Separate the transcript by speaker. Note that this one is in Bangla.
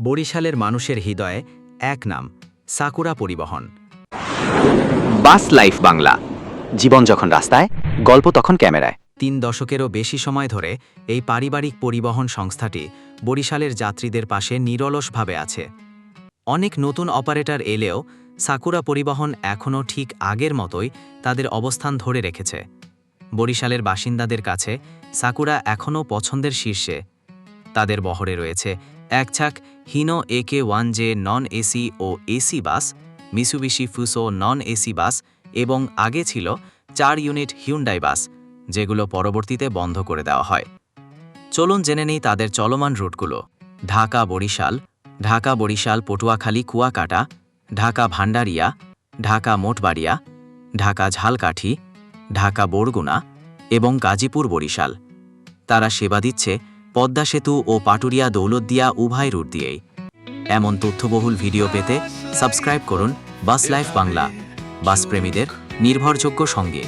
Speaker 1: বরিশালের মানুষের হৃদয়ে এক নাম সাকুরা পরিবহন।
Speaker 2: বাস লাইফ বাংলা। জীবন যখন রাস্তায় গল্প তখন ক্যামেরায়।
Speaker 1: তিন দশকেরও বেশি সময় ধরে এই পারিবারিক পরিবহন সংস্থাটি বরিশালের যাত্রীদের পাশে নিরলসভাবে আছে। অনেক নতুন অপারেটর এলেও সাকুরা পরিবহন এখনও ঠিক আগের মতোই তাদের অবস্থান ধরে রেখেছে। বরিশালের বাসিন্দাদের কাছে সাকুরা এখনও পছন্দের শীর্ষে। তাদের বহরে রয়েছে একছাক Hino AK one J non AC ও AC bus, Mitsubishi Fuso non AC bus এবং আগে ছিল চার ইউনিট হিউন্ডাই বাস, যেগুলো পরবর্তীতে বন্ধ করে দেওয়া হয়। চলুন জেনে নেই তাদের চলমান রুটগুলো। ঢাকা বরিশাল ঢাকা বরিশাল, পটুয়াখালী, কুয়াকাটা, ঢাকা ভান্ডারিয়া ঢাকা মোটবাড়িয়া, ঢাকা ঝালকাঠি, ঢাকা বরগুনা এবং গাজীপুর বরিশাল। তারা সেবা দিচ্ছে পদ্মা সেতু ও পাটুরিয়া দৌলতদিয়া উভয় রুট দিয়েই। এমন তথ্যবহুল ভিডিও পেতে সাবস্ক্রাইব করুন বাস লাইফ বাংলা বাসপ্রেমীদের নির্ভরযোগ্য সঙ্গে।